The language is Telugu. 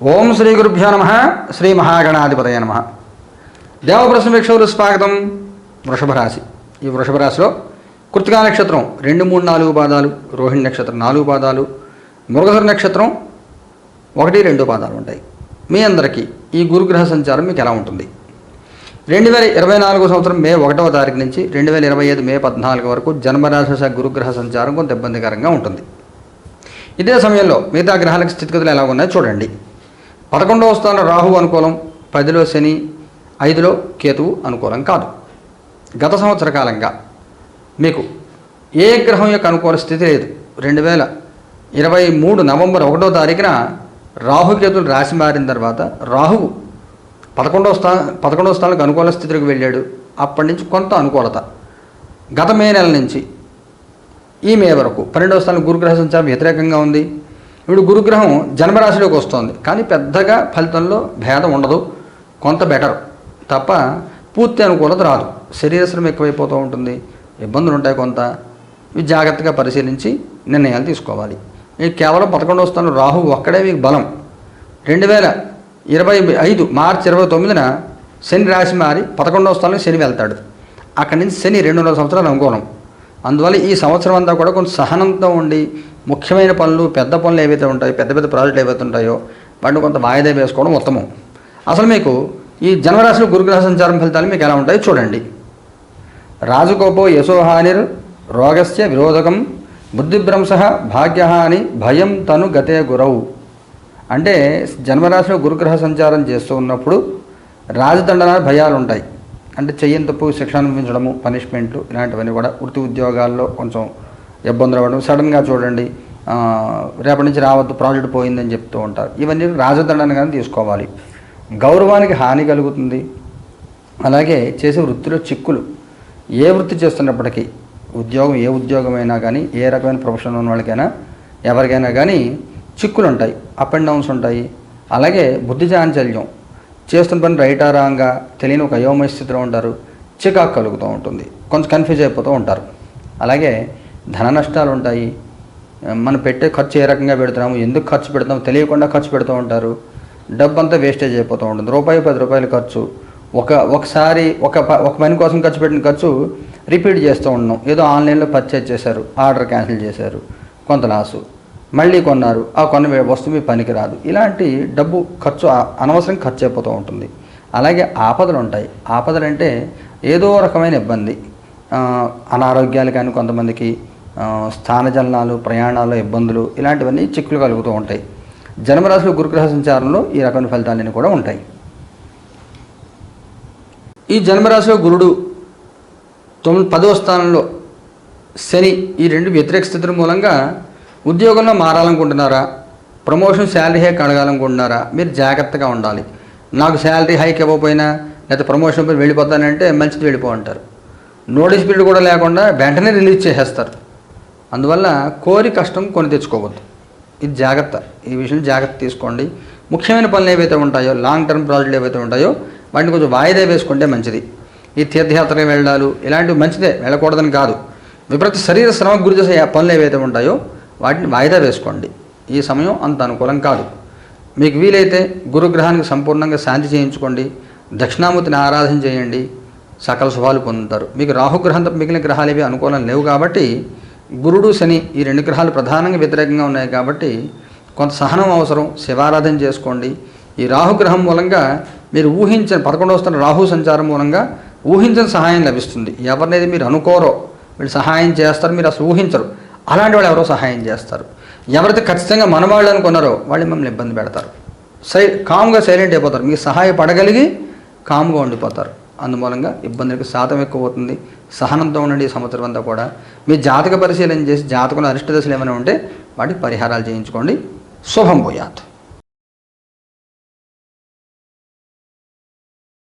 ఓం శ్రీ గురుభ్యో నమ శ్రీ మహాగణాధిపతయ నమ. దేవప్రసం వీక్షకులు స్వాగతం వృషభరాశి ఈ వృషభరాశిలో కృతికా నక్షత్రం రెండు మూడు నాలుగు పాదాలు రోహిణి నక్షత్రం నాలుగు పాదాలు మృగధర నక్షత్రం ఒకటి రెండు పాదాలు ఉంటాయి. మీ అందరికీ ఈ గురుగ్రహ సంచారం మీకు ఎలా ఉంటుంది? రెండు వేల ఇరవై నాలుగు సంవత్సరం మే ఒకటవ తారీఖు నుంచి రెండు వేల ఇరవై ఐదు మే పద్నాలుగు వరకు జన్మరాశి గురుగ్రహ సంచారం కొంత ఇబ్బందికరంగా ఉంటుంది. ఇదే సమయంలో మిగతా గ్రహాలకు స్థితిగతులు ఎలా ఉన్నాయో చూడండి. పదకొండవ స్థానం రాహు అనుకూలం పదిలో శని ఐదులో కేతువు అనుకూలం కాదు. గత సంవత్సర కాలంగా మీకు ఏ గ్రహం యొక్క అనుకూల స్థితి లేదు. రెండు వేల ఇరవై మూడు నవంబర్ ఒకటో తారీఖున రాహుకేతులు రాశి మారిన తర్వాత రాహువు పదకొండవ స్థా పదకొండవ స్థానానికి అనుకూల స్థితికి వెళ్ళాడు. అప్పటి నుంచి కొంత అనుకూలత. గత మే నెల నుంచి ఈ మే వరకు పన్నెండవ స్థానం గురుగ్రహ సంచారం వ్యతిరేకంగా ఉంది. ఇప్పుడు గురుగ్రహం జన్మరాశిలోకి వస్తుంది. కానీ పెద్దగా ఫలితంలో భేదం ఉండదు. కొంత బెటర్. తప్ప పూర్తి అనుకూలత రాదు. శరీరశ్రమ ఎక్కువైపోతూ ఉంటుంది. ఇబ్బందులు ఉంటాయి కొంత. ఇవి జాగ్రత్తగా పరిశీలించి నిర్ణయాలు తీసుకోవాలి. మీకు కేవలం పదకొండవ స్థానం రాహు ఒక్కడే మీకు బలం. రెండు వేల ఇరవై ఐదు మార్చి ఇరవై తొమ్మిదిన శని రాశి మారి పదకొండవ స్థానంలో శని వెళ్తాడు. అక్కడి నుంచి శని రెండున్నర సంవత్సరాలు అనుకూలం. అందువల్ల ఈ సంవత్సరం అంతా కూడా కొంచెం సహనంతో ఉండి ముఖ్యమైన పనులు పెద్ద పనులు ఏవైతే ఉంటాయో పెద్ద పెద్ద ప్రాజెక్టులు ఏవైతే ఉంటాయో వాటిని కొంత వాయిదా వేసుకోవడం ఉత్తమం. అసలు మీకు ఈ జన్మరాశిలో గురుగ్రహ సంచారం ఫలితాలు మీకు ఎలా ఉంటాయో చూడండి. రాజకోపో యశోహానిర్ రోగస్య విరోధకం బుద్ధిభ్రంశ భాగ్యహాని భయం తను గతే గురవు అంటే జన్మరాశిలో గురుగ్రహ సంచారం చేస్తూ ఉన్నప్పుడు రాజదండన భయాలు ఉంటాయి అంటే చెయ్యని తప్పు శిక్ష అనిపించడము పనిష్మెంట్లు ఇలాంటివన్నీ కూడా వృత్తి ఉద్యోగాల్లో కొంచెం ఇబ్బందులు అవ్వడం. సడన్గా చూడండి రేపటి నుంచి రావద్దు ప్రాజెక్ట్ పోయిందని చెప్తూ ఉంటారు. ఇవన్నీ రాజదండనగానే తీసుకోవాలి. గౌరవానికి హాని కలుగుతుంది. అలాగే చేసే వృత్తిలో చిక్కులు. ఏ వృత్తి చేస్తున్నప్పటికీ ఉద్యోగం ఏ ఉద్యోగమైనా కానీ ఏ రకమైన ప్రొఫెషన్ ఉన్న వాళ్ళకైనా ఎవరికైనా కానీ చిక్కులు ఉంటాయి అప్ అండ్ డౌన్స్ ఉంటాయి. అలాగే బుద్ధి చాంచల్యం చేస్తున్న పని రైటా రాంగా తెలియని ఒక అయోమయ స్థితిలో ఉంటారు చికాకు కలుగుతూ ఉంటుంది కొంచెం కన్ఫ్యూజ్ అయిపోతూ ఉంటారు. అలాగే ధన నష్టాలు ఉంటాయి. మనం పెట్టే ఖర్చు ఏ రకంగా పెడుతున్నాము ఎందుకు ఖర్చు పెడతాము తెలియకుండా ఖర్చు పెడుతూ ఉంటారు. డబ్బు అంతా వేస్టేజ్ అయిపోతూ ఉంటుంది. రూపాయి పది రూపాయల ఖర్చు. ఒక ఒకసారి ఒక ప- ఒక పని కోసం ఖర్చు పెట్టిన ఖర్చు రిపీట్ చేస్తూ ఉన్నాం. ఏదో ఆన్లైన్లో పర్చేజ్ చేశారు ఆర్డర్ క్యాన్సిల్ చేశారు కొంత లాసు మళ్ళీ కొన్నారు. ఆ కొన్న వే- వస్తువు మీ ఇలాంటి డబ్బు ఖర్చు అనవసరం ఖర్చు అయిపోతూ ఉంటుంది. అలాగే ఆపదలు ఉంటాయి. ఆపదలు అంటే ఏదో రకమైన ఇబ్బంది. అనారోగ్యాలు కానీ కొంతమందికి స్థానజలనాలు ప్రయాణాలు ఇబ్బందులు ఇలాంటివన్నీ చిక్కులు కలుగుతూ ఉంటాయి. జన్మరాశిలో గురుగ్రహ సంచారంలో ఈ రకమైన ఫలితాలన్నీ కూడా ఉంటాయి. ఈ జన్మరాశిలో గురుడు తొమ్మిది పదవ స్థానంలో శని ఈ రెండు వ్యతిరేక స్థితుల మూలంగా ఉద్యోగంలో మారాలనుకుంటున్నారా? ప్రమోషన్ శాలరీ హైక్ అడగాలనుకుంటున్నారా? మీరు జాగ్రత్తగా ఉండాలి. నాకు శాలరీ హైక్ ఇవ్వకపోయినా లేకపోతే ప్రమోషన్ పై వెళ్ళిపోతానంటే మంచిది వెళ్ళిపో అంటారు. నోటీస్ పీరియడ్ కూడా లేకుండా వెంటనే రిలీజ్ చేసేస్తారు. అందువల్ల కోరి కష్టం కొని తెచ్చుకోవద్దు. ఇది జాగ్రత్త. ఈ విషయం జాగ్రత్త తీసుకోండి. ముఖ్యమైన పనులు ఏవైతే ఉంటాయో లాంగ్ టర్మ్ ప్రాజెక్టులు ఏవైతే ఉంటాయో వాటిని కొంచెం వాయిదా వేసుకుంటే మంచిది. ఈ తీర్థయాత్రకు వెళ్ళాలు ఇలాంటివి మంచిదే వెళ్ళకూడదని కాదు. విపరీత శరీర శ్రమకు గురి చేసే పనులు ఏవైతే ఉంటాయో వాటిని వాయిదా వేసుకోండి. ఈ సమయం అంత అనుకూలం కాదు. మీకు వీలైతే గురుగ్రహానికి సంపూర్ణంగా శాంతి చేయించుకోండి. దక్షిణామూర్తిని ఆరాధన చేయండి. సకల శుభాలు పొందుతారు. మీకు రాహుగ్రహం తప్ప మిగిలిన గ్రహాలు ఏవి అనుకూలం లేవు కాబట్టి గురుడు శని ఈ రెండు గ్రహాలు ప్రధానంగా వ్యతిరేకంగా ఉన్నాయి కాబట్టి కొంత సహనం అవసరం. శివారాధన చేసుకోండి. ఈ రాహుగ్రహం మూలంగా మీరు ఊహించిన పదకొండవ స్థానం రాహు సంచారం మూలంగా ఊహించిన సహాయం లభిస్తుంది. ఎవరినైతే మీరు అనుకోరో వీళ్ళు సహాయం చేస్తారు మీరు అసలు ఊహించరు. అలాంటి వాళ్ళు ఎవరో సహాయం చేస్తారు. ఎవరైతే ఖచ్చితంగా మనవాళ్ళు అనుకున్నారో వాళ్ళు మిమ్మల్ని ఇబ్బంది పెడతారు. సై కామ్గా సైలెంట్ అయిపోతారు. మీకు సహాయపడగలిగి కామ్గా ఉండిపోతారు. అందుమూలంగా ఇబ్బందులకు శాతం ఎక్కువ అవుతుంది. సహనంతో ఉండండి ఈ సంవత్సరం అంతా కూడా. మీ జాతక పరిశీలన చేసి జాతకంలో అరిష్ట దశలు ఏమైనా ఉంటే వాటికి పరిహారాలు చేయించుకోండి. శుభం పోయాత్